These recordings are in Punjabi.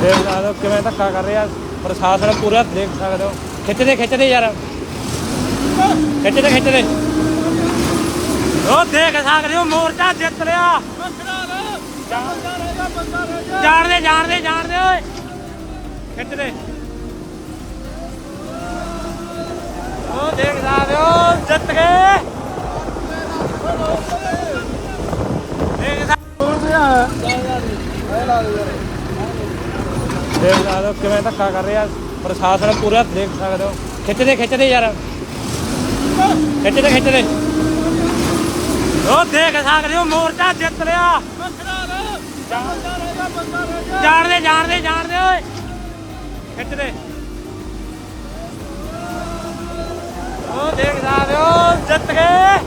ਦੇਖ ਸਕਦੇ ਹੋ ਕਿਵੇਂ ਧੱਕਾ ਕਰ ਰਿਹਾ। ਪ੍ਰਸ਼ਾਸਨ ਪੂਰਾ ਦੇਖ ਸਕਦੇ ਹੋ। ਖਿੱਚਦੇ ਖਿੱਚਦੇ ਯਾਰ। ਖਿੱਚਦੇ ਖਿੱਚਦੇ ਉਹ ਦੇਖ ਸਕਦੇ ਹੋ, ਮੋਰਚਾ ਜਿੱਤ ਰਿਹਾ ਜਾਣਦੇ ਜਾਣਦੇ ਜਾਣਦੇ ਓਏ। ਖਿੱਚਦੇ ਉਹ ਦੇਖ ਸਕਦੇ ਹੋ, ਜਿੱਤ ਗਏ ਦੇਖ ਸਕਦੇ ਦੇਖ ਸਕਦੇ ਹੋ ਕਿਵੇਂ ਧੱਕਾ ਕਰ ਰਿਹਾ। ਪ੍ਰਸ਼ਾਸਨ ਪੂਰਾ ਦੇਖ ਸਕਦੇ ਹੋ। ਖਿੱਚਦੇ ਖਿੱਚਦੇ ਯਾਰ। ਖਿੱਚਦੇ ਖਿੱਚਦੇ। ਉਹ ਦੇਖ ਸਕਦੇ ਹੋ ਮੋਰਚਾ ਜਿੱਤ ਰਿਹਾ ਜਾਣਦੇ ਜਾਣਦੇ ਜਾਣਦੇ, ਓਏ। ਖਿੱਚਦੇ। ਉਹ ਦੇਖ ਸਕਦੇ ਹੋ ਜਿੱਤ ਗਏ।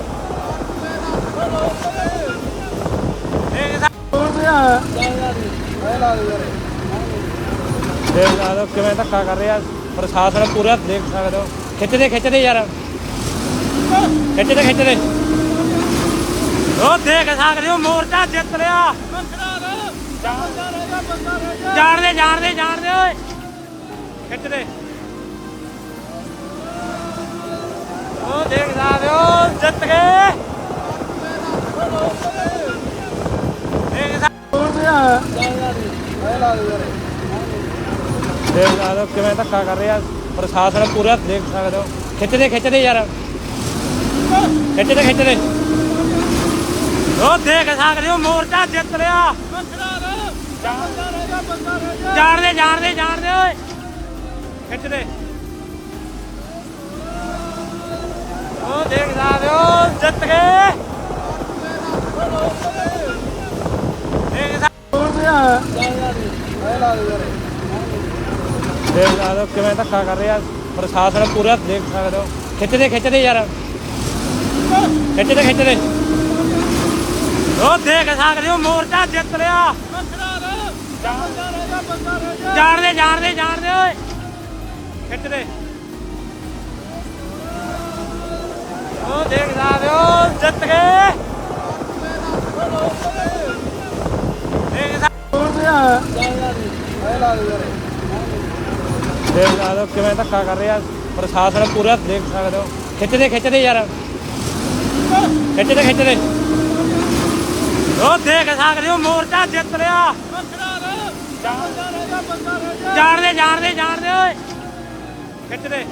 ਦੇਖ ਸਕਦੇ ਦੇਖ ਸਕਦੇ ਹੋ ਕਿਵੇਂ ਧੱਕਾ ਕਰ ਰਿਹਾ। ਪ੍ਰਸ਼ਾਸਨ ਪੂਰਾ ਦੇਖ ਸਕਦੇ ਹੋ। ਖਿੱਚਦੇ ਖਿੱਚਦੇ ਯਾਰ। ਖਿੱਚਦੇ ਖਿੱਚਦੇ। ਉਹ ਦੇਖ ਸਕਦੇ ਹੋ ਮੋਰਚਾ ਜਿੱਤ ਰਿਹਾ ਜਾਣਦੇ ਜਾਣਦੇ ਜਾਣਦੇ, ਓਏ। ਖਿੱਚਦੇ। ਉਹ ਦੇਖ ਸਕਦੇ ਹੋ, ਜਿੱਤ ਗਏ। ਦੇਖ ਸਕਦੇ ਹੋ ਕਿਵੇਂ ਧੱਕਾ ਕਰ ਰਿਹਾ। ਪ੍ਰਸ਼ਾਸਨ ਪੂਰਾ ਦੇਖ ਸਕਦੇ ਹੋ। ਖਿੱਚਦੇ ਖਿੱਚਦੇ ਯਾਰ। ਖਿੱਚਦੇ ਖਿੱਚਦੇ। ਉਹ ਦੇਖ ਸਕਦੇ ਹੋ ਮੋਰਚਾ ਜਿੱਤ ਰਿਹਾ ਜਾਣਦੇ ਜਾਣਦੇ ਜਾਣਦੇ, ਓਏ। ਖਿੱਚਦੇ। ਉਹ ਦੇਖ ਸਕਦੇ ਹੋ, ਜਿੱਤ ਗਏ। ਦੇਖ ਸਕਦੇ ਦੇਖ ਸਕਦੇ ਹੋ ਕਿਵੇਂ ਧੱਕਾ ਕਰ ਰਿਹਾ। ਪ੍ਰਸ਼ਾਸਨ ਪੂਰਾ ਦੇਖ ਸਕਦੇ ਹੋ। ਖਿੱਚਦੇ ਖਿੱਚਦੇ ਯਾਰ। ਖਿੱਚਦੇ ਖਿੱਚਦੇ। ਉਹ ਦੇਖ ਸਕਦੇ ਹੋ ਮੋਰਚਾ ਜਿੱਤ ਰਿਹਾ ਜਾਣਦੇ ਜਾਣਦੇ ਜਾਣਦੇ, ਓਏ। ਖਿੱਚਦੇ। ਉਹ ਦੇਖ ਸਕਦੇ ਹੋ ਜਿੱਤ ਗਏ। ਦੇਖ ਸਕਦੇ ਹੋ ਕਿਵੇਂ ਧੱਕਾ ਕਰ ਰਿਹਾ। ਪ੍ਰਸ਼ਾਸਨ ਪੂਰਾ ਦੇਖ ਸਕਦੇ ਹੋ। ਖਿੱਚਦੇ ਖਿੱਚਦੇ ਯਾਰ। ਖਿੱਚਦੇ ਖਿੱਚਦੇ। ਉਹ ਦੇਖ ਸਕਦੇ ਹੋ, ਮੋਰਚਾ ਜਿੱਤ ਰਿਹਾ। ਜਾਣਦੇ ਜਾਣਦੇ ਜਾਣਦੇ ਓਏ ਖਿੱਚਦੇ।